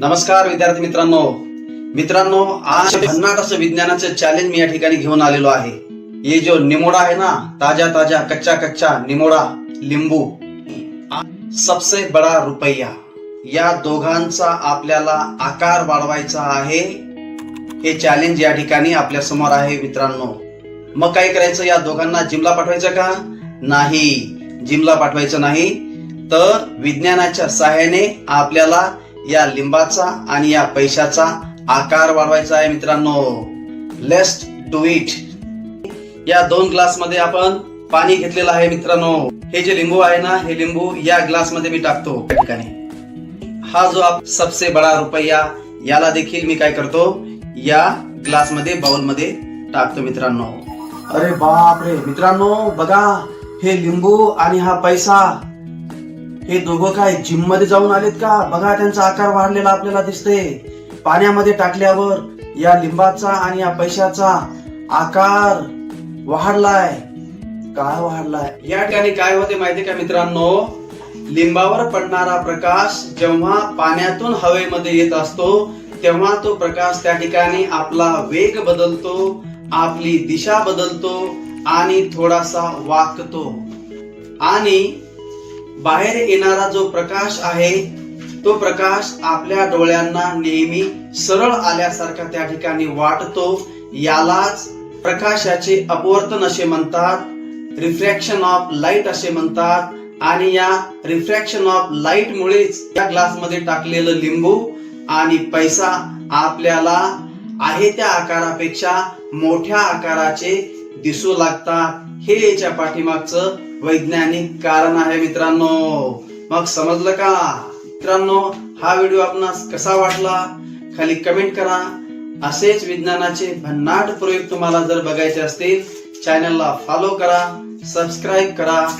नमस्कार विद्यार्थी मित्रांनो. मित्रांनो आज भन्नाट असं विज्ञानाचं चॅलेंज मी या ठिकाणी घेऊन आलेलो आहे. हे जो निमोडा आहे ना ताजा ताजा कच्चा कच्चा निमोडा लिंबू सबसे बडा रुपया. या दोघांचा आपल्याला आकार वाढवायचा आहे. हे चॅलेंज या ठिकाणी आपल्यासमोर आहे मित्रांनो. मग काय करायचं या दोघांना जिमला पाठवायचं का? नाही. जिमला पाठवायचं नाही. तर विज्ञानाच्या सहाय्याने आपल्याला या लिंबाचा आणि या पैशाचा आकार वाढवायचा आहे मित्रांनो. लेस्ट डू इट या दोन ग्लासमध्ये आपण पाणी घेतलेलं आहे मित्रांनो. हे जे लिंबू आहे ना हे लिंबू या ग्लासमध्ये मी टाकतो. ठिकाणी. हा जो आप सबसे बडा रुपया याला देखील मी काय करतो? या ग्लासमध्ये बाउलमध्ये टाकतो मित्रांनो. अरे बाप रे मित्रांनो बघा हे लिंबू आणि हा पैसा हे दोघं काय जिममध्ये जाऊन आलेत का? बघा त्यांचा आकार वाढलेला आपल्याला दिसते पाण्यामध्ये टाकल्यावर या लिंबाचा आणि या पैशाचा आकार वाढलाय. काय वाढलाय? या ठिकाणी काय होते माहिती का मित्रांनो? लिंबावर पडणारा प्रकाश जेव्हा पाण्यातून हवेमध्ये येत असतो तेव्हा तो प्रकाश त्या ठिकाणी आपला वेग बदलतो आपली दिशा बदलतो आणि थोडासा वाकतो. आणि बाहेर येणारा जो प्रकाश आहे तो प्रकाश आपल्या डोळ्यांना नेहमी सरळ आल्यासारखा त्या ठिकाणी वाटतो. यालाच प्रकाशाचे अपवर्तन असे म्हणतात रिफ्रॅक्शन ऑफ लाइट असे म्हणतात आणि या रिफ्रॅक्शन ऑफ लाइट मुळेच या ग्लासमध्ये टाकलेलं लिंबू आणि पैसा आपल्याला आहे त्या आकारापेक्षा मोठ्या आकाराचे दिसू लागतात हे याच्या पाठीमागचं वैज्ञानिक कारण आहे मित्रांनो. मग समजलं का? मित्रांनो हा व्हिडिओ आपणास कसा वाटला? खाली कमेंट करा. असेच विज्ञानाचे भन्नाट प्रयोग तुम्हाला जर बघायचे असतील चॅनलला फॉलो करा सबस्क्राईब करा.